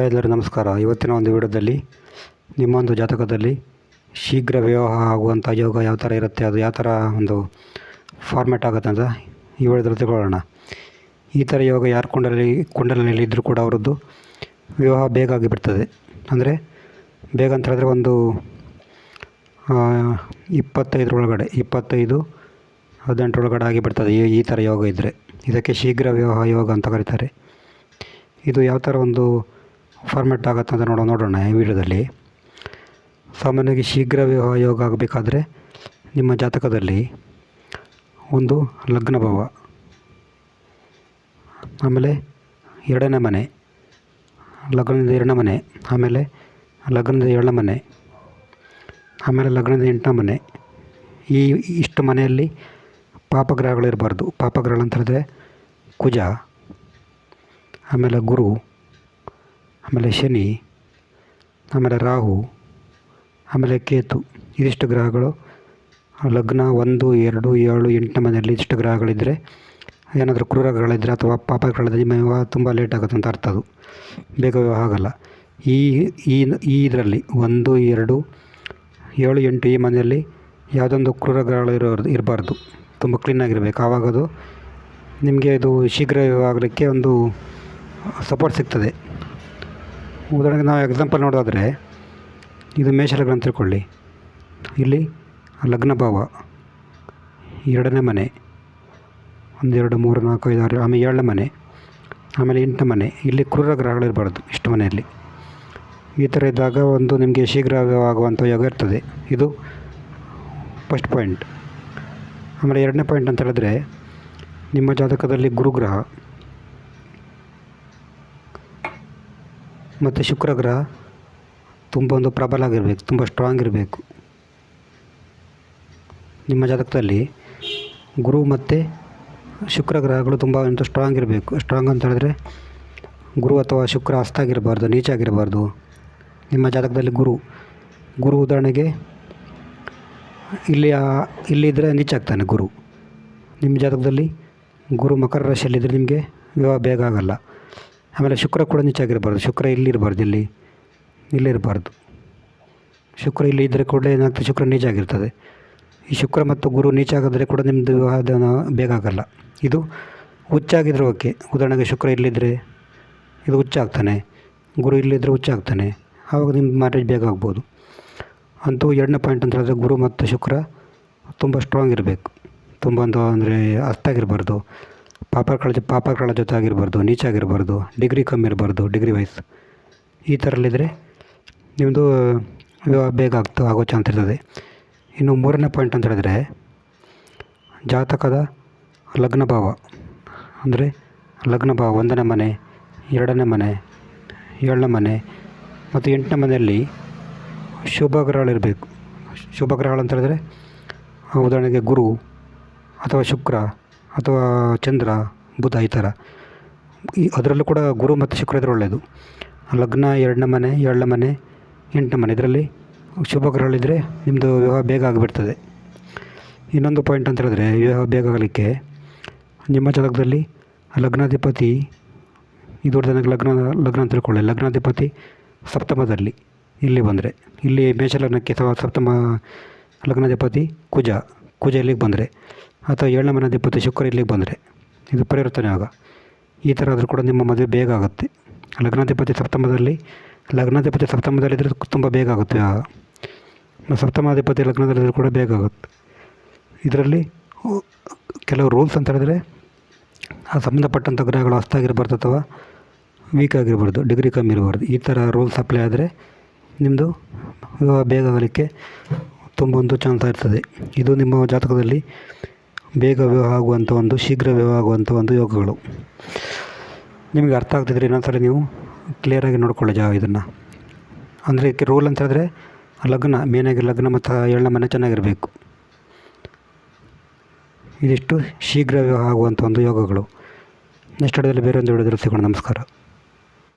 ಎಲ್ಲರಿಗೂ ನಮಸ್ಕಾರ. ಇವತ್ತಿನ ಒಂದು ವಿಡಿಯೋದಲ್ಲಿ ನಿಮ್ಮೊಂದು ಜಾತಕದಲ್ಲಿ ಶೀಘ್ರ ವಿವಾಹ ಆಗುವಂಥ ಯೋಗ ಯಾವ ಥರ ಇರುತ್ತೆ, ಅದು ಯಾವ ಥರ ಒಂದು ಫಾರ್ಮ್ಯಾಟ್ ಆಗುತ್ತೆ ಅಂತ ಈ ವಿಡಿಯೋದಲ್ಲಿ ತಿಳ್ಕೊಳ್ಳೋಣ. ಈ ಥರ ಯೋಗ ಯಾರು ಕುಂಡಲಿ ಕುಂಡಲಿನಲ್ಲಿ ಇದ್ದರೂ ಕೂಡ ಅವರದ್ದು ವಿವಾಹ ಬೇಗ ಆಗಿಬಿಡ್ತದೆ. ಅಂದರೆ ಬೇಗ ಅಂತ ಹೇಳಿದ್ರೆ ಒಂದು ಇಪ್ಪತ್ತೈದರೊಳಗಡೆ, ಇಪ್ಪತ್ತೈದು, ಹದಿನೆಂಟರೊಳಗಡೆ ಆಗಿಬಿಡ್ತದೆ ಈ ಈ ಥರ ಯೋಗ ಇದ್ದರೆ ಇದಕ್ಕೆ ಶೀಘ್ರ ವಿವಾಹ ಯೋಗ ಅಂತ ಕರೀತಾರೆ. ಇದು ಯಾವ ಥರ ಒಂದು ಫಾರ್ಮೆಟ್ ಆಗುತ್ತೆ ಅಂತ ನೋಡೋ ನೋಡೋಣ ಈ ವಿಡಿಯೋದಲ್ಲಿ. ಸಾಮಾನ್ಯವಾಗಿ ಶೀಘ್ರ ವಿವಾಹ ಯೋಗ ಆಗಬೇಕಾದ್ರೆ ನಿಮ್ಮ ಜಾತಕದಲ್ಲಿ ಒಂದು ಲಗ್ನ ಭಾವ. ಆಮೇಲೆ ಎರಡನೇ ಮನೆ ಲಗ್ನದ ಎರಡನೇ ಮನೆ, ಆಮೇಲೆ ಲಗ್ನದ ಏಳನೇ ಮನೆ, ಆಮೇಲೆ ಲಗ್ನದ ಎಂಟನೇ ಮನೆ. ಈ ಇಷ್ಟು ಮನೆಯಲ್ಲಿ ಪಾಪಗ್ರಹಗಳಿರಬಾರ್ದು. ಪಾಪಗ್ರಹಗಳು ಅಂತ ಹೇಳಿದ್ರೆ ಕುಜ, ಆಮೇಲೆ ಗುರು ಆಮೇಲೆ ಶನಿ, ಆಮೇಲೆ ರಾಹು, ಆಮೇಲೆ ಕೇತು. ಇದಿಷ್ಟು ಗ್ರಹಗಳು. ಲಗ್ನ ಒಂದು, ಎರಡು, ಏಳು ಎಂಟನೇ ಮನೆಯಲ್ಲಿ ಇಷ್ಟು ಗ್ರಹಗಳಿದ್ದರೆ ಏನಾದರೂ ಕ್ರೂರ ಗ್ರಹಗಳಿದ್ದರೆ ಅಥವಾ ಪಾಪಗಳಿದ್ದರೆ ನಿಮ್ಮ ವಿವಾಹ ತುಂಬ ಲೇಟ್ ಆಗುತ್ತೆ ಅಂತ ಅರ್ಥ ಅದು. ಬೇಗ ವಿವಾಹ ಆಗಲ್ಲ. ಈ ಈ ಇದರಲ್ಲಿ ಒಂದು, ಎರಡು, ಏಳು, ಎಂಟು ಈ ಮನೆಯಲ್ಲಿ ಯಾವುದೊಂದು ಕ್ರೂರ ಗ್ರಹಗಳು ಇರೋದು ಇರಬಾರ್ದು. ತುಂಬ ಕ್ಲೀನಾಗಿರಬೇಕು ಆವಾಗ ಅದು ನಿಮಗೆ ಇದು ಶೀಘ್ರ ಆಗಲಿಕ್ಕೆ ಒಂದು ಸಪೋರ್ಟ್ ಸಿಗ್ತದೆ. ಉದಾಹರಣೆಗೆ ನಾವು ಎಕ್ಸಾಂಪಲ್ ನೋಡೋದಾದರೆ, ಇದು ಮೇಷಲಗ್ನ ಅಂತ ತಿಳ್ಕೊಳ್ಳಿ. ಇಲ್ಲಿ ಲಗ್ನ ಭಾವ ಎರಡನೇ ಮನೆ, ಒಂದು, ಎರಡು, ಮೂರು, ನಾಲ್ಕು, ಐದು, ಆರು ಆಮೇಲೆ ಏಳನೇ ಮನೆ, ಆಮೇಲೆ ಎಂಟನೇ ಮನೆ. ಇಲ್ಲಿ ಕ್ರೂರ ಗ್ರಹಗಳಿರಬಾರ್ದು ಇಷ್ಟು ಮನೆಯಲ್ಲಿ. ಈ ಥರ ಇದ್ದಾಗ ಒಂದು ನಿಮಗೆ ಶೀಘ್ರ ಆಗುವಂಥ ಯೋಗ ಇರ್ತದೆ. ಇದು ಫಸ್ಟ್ ಪಾಯಿಂಟ್ ಆಮೇಲೆ ಎರಡನೇ ಪಾಯಿಂಟ್ ಅಂತ ಹೇಳಿದ್ರೆ, ನಿಮ್ಮ ಜಾತಕದಲ್ಲಿ ಗುರುಗ್ರಹ ಮತ್ತು ಶುಕ್ರ ಗ್ರಹ ತುಂಬ ಒಂದು ಪ್ರಬಲ ಆಗಿರಬೇಕು, ತುಂಬ ಸ್ಟ್ರಾಂಗ್ ಇರಬೇಕು. ನಿಮ್ಮ ಜಾತಕದಲ್ಲಿ ಗುರು ಮತ್ತು ಶುಕ್ರ ಗ್ರಹಗಳು ತುಂಬ ಒಂದು ಸ್ಟ್ರಾಂಗ್ ಇರಬೇಕು. ಸ್ಟ್ರಾಂಗ್ ಅಂತ ಹೇಳಿದ್ರೆ ಗುರು ಅಥವಾ ಶುಕ್ರ ಅಸ್ತಾಗಿರಬಾರ್ದು ನೀಚಾಗಿರಬಾರ್ದು ನಿಮ್ಮ ಜಾತಕದಲ್ಲಿ ಗುರು ಗುರು ಉದಾಹರಣೆಗೆ ಇಲ್ಲಿ ಇಲ್ಲಿದ್ದರೆ ನೀಚಾಗ್ತಾನೆ ಗುರು. ನಿಮ್ಮ ಜಾತಕದಲ್ಲಿ ಗುರು ಮಕರ ರಾಶಿಯಲ್ಲಿದ್ದರೆ ನಿಮಗೆ ವಿವಾಹ ಬೇಗ ಆಗಲ್ಲ. ಆಮೇಲೆ ಶುಕ್ರ ಕೂಡ ನೀಚಾಗಿರಬಾರ್ದು ಶುಕ್ರ ಇಲ್ಲಿರಬಾರ್ದು ಇಲ್ಲಿ. ಇಲ್ಲಿರಬಾರ್ದು. ಶುಕ್ರ ಇಲ್ಲಿ ಇದ್ದರೆ ಕೂಡ ಏನಾಗ್ತದೆ? ಶುಕ್ರ ನೀಚಾಗಿರ್ತದೆ ಈ ಶುಕ್ರ ಮತ್ತು ಗುರು ನೀಚಾಗಿದ್ರೆ ಕೂಡ ನಿಮ್ಮದು ವಿವಾಹದ ಬೇಗ ಆಗಲ್ಲ. ಇದು ಹುಚ್ಚಾಗಿದ್ರೆ ಓಕೆ. ಉದಾಹರಣೆಗೆ ಶುಕ್ರ ಇಲ್ಲಿದ್ದರೆ ಇದು ಹುಚ್ಚಾಗ್ತಾನೆ. ಗುರು ಇಲ್ಲಿದ್ದರೆ ಹುಚ್ಚಾಗ್ತಾನೆ. ಆವಾಗ ನಿಮ್ಮ ಮ್ಯಾರೇಜ್ ಬೇಗ ಆಗ್ಬೋದು. ಅಂತೂ ಎರಡನೇ ಪಾಯಿಂಟ್ ಅಂತ ಹೇಳಿದ್ರೆ ಗುರು ಮತ್ತು ಶುಕ್ರ ತುಂಬ ಸ್ಟ್ರಾಂಗ್ ಇರಬೇಕು. ತುಂಬ ಅಂದರೆ ಅಷ್ಟಾಗಿರಬಾರ್ದು ಪಾಪಗಳ ಪಾಪಗಳ ಜೊತೆ ಆಗಿರಬಾರ್ದು ನೀಚಾಗಿರಬಾರ್ದು, ಡಿಗ್ರಿ ಕಮ್ಮಿ ಇರಬಾರ್ದು, ಡಿಗ್ರಿ ವೈಸ್ ಈ ಥರಲ್ಲಿದ್ದರೆ ನಿಮ್ಮದು ವಿವಾಹ ಬೇಗ ಆಗ್ತಾ, ಆಗೋ ಚಾನ್ಸ್ ಇರ್ತದೆ. ಇನ್ನು ಮೂರನೇ ಪಾಯಿಂಟ್ ಅಂತ ಹೇಳಿದ್ರೆ, ಜಾತಕದ ಲಗ್ನ ಭಾವ. ಅಂದರೆ ಲಗ್ನ ಭಾವ ಒಂದನೇ ಮನೆ, ಎರಡನೇ ಮನೆ, ಏಳನೇ ಮನೆ, ಮತ್ತು ಎಂಟನೇ ಮನೆಯಲ್ಲಿ ಶುಭ ಗ್ರಹಗಳಿರಬೇಕು ಶುಭ ಗ್ರಹಗಳು ಅಂತ ಹೇಳಿದ್ರೆ, ಉದಾಹರಣೆಗೆ ಗುರು ಅಥವಾ ಶುಕ್ರ ಅಥವಾ ಚಂದ್ರ, ಬುಧ ಈ ಥರ. ಈ ಅದರಲ್ಲೂ ಕೂಡ ಗುರು ಮತ್ತು ಶುಕ್ರ ಇದ್ರೆ ಒಳ್ಳೆಯದು ಲಗ್ನ ಎರಡನೇ ಮನೆ, ಏಳನೇ ಮನೆ, ಎಂಟನೇ ಮನೆ ಇದರಲ್ಲಿ ಶುಭ ಗ್ರಹಗಳಿದ್ದರೆ ನಿಮ್ಮದು ವಿವಾಹ ಬೇಗ ಆಗಿಬಿಡ್ತದೆ. ಇನ್ನೊಂದು ಪಾಯಿಂಟ್ ಅಂತ ಹೇಳಿದ್ರೆ ವಿವಾಹ ಬೇಗ ಆಗಲಿಕ್ಕೆ ನಿಮ್ಮ ಜಾತಕದಲ್ಲಿ ಲಗ್ನಾಧಿಪತಿ ಇದು ನನಗೆ ಲಗ್ನ ಲಗ್ನ ಅಂತ ತಿಳ್ಕೊಳ್ಳಿ. ಲಗ್ನಾಧಿಪತಿ ಸಪ್ತಮದಲ್ಲಿ ಇಲ್ಲಿ ಬಂದರೆ. ಇಲ್ಲಿ ಮೇಷ ಲಗ್ನಕ್ಕೆ ಅಥವಾ ಸಪ್ತಮ ಲಗ್ನಾಧಿಪತಿ ಕುಜ. ಕುಜ ಇಲ್ಲಿಗೆ ಬಂದರೆ ಅಥವಾ ಏಳನೇ ಮನಾಧಿಪತಿ ಶುಕ್ರ ಇಲ್ಲಿಗೆ ಬಂದರೆ ಇದು ಪರಿವರ್ತನೆ ಆಗ. ಈ ಥರ ಆದರೂ ಕೂಡ ನಿಮ್ಮ ಮದುವೆ ಬೇಗ ಆಗುತ್ತೆ. ಲಗ್ನಾಧಿಪತಿ ಸಪ್ತಮದಲ್ಲಿ, ಲಗ್ನಾಧಿಪತಿ ಸಪ್ತಮದಲ್ಲಿದ್ದರೆ ತುಂಬ ಬೇಗ ಆಗುತ್ತೆ ಆಗ. ಸಪ್ತಮಾಧಿಪತಿ ಲಗ್ನದಲ್ಲಿದ್ದರೂ ಕೂಡ ಬೇಗ ಆಗುತ್ತೆ. ಇದರಲ್ಲಿ ಕೆಲವು ರೂಲ್ಸ್ ಅಂತ ಹೇಳಿದ್ರೆ ಆ ಸಂಬಂಧಪಟ್ಟಂಥ ಗ್ರಹಗಳು ಅಸ್ತಾಗಿರಬಾರ್ದು ಅಥವಾ ವೀಕ್ ಆಗಿರ್ಬಾರ್ದು, ಡಿಗ್ರಿ ಕಮ್ಮಿ ಇರಬಾರ್ದು. ಈ ಥರ ರೂಲ್ಸ್ ಅಪ್ಲೈ ಆದರೆ ನಿಮ್ಮದು ಬೇಗ ಆಗಲಿಕ್ಕೆ ಒಂದು ಚಾನ್ಸ್ ಇರ್ತದೆ. ಇದು ನಿಮ್ಮ ಜಾತಕದಲ್ಲಿ ಬೇಗ ವಿವಾಹ ಆಗುವಂಥ ಒಂದು ಶೀಘ್ರ ವಿವಾಹ ಆಗುವಂಥ ಒಂದು ಯೋಗಗಳು. ನಿಮಗೆ ಅರ್ಥ ಆಗ್ತಿದ್ರೆ ಇನ್ನೊಂದ್ಸಲ ನೀವು ಕ್ಲಿಯರಾಗಿ ನೋಡ್ಕೊಳ್ಳಿ ಜಾ ಇದನ್ನು. ಅಂದರೆ ಇದಕ್ಕೆ ರೂಲ್ ಅಂತ ಹೇಳಿದ್ರೆ ಲಗ್ನ ಮೇನಾಗಿ ಲಗ್ನ ಮತ್ತು ಏಳನೇ ಮನೆ ಚೆನ್ನಾಗಿರಬೇಕು. ಇದಿಷ್ಟು ಶೀಘ್ರ ವಿವಾಹ ಆಗುವಂಥ ಒಂದು ಯೋಗಗಳು. ನೆಕ್ಸ್ಟ್ ವಿಡಿಯೋದಲ್ಲಿ ಬೇರೆ ಒಂದು ವಿಡಿಯೋದಲ್ಲಿ ಸಿಗೋಣ. ನಮಸ್ಕಾರ.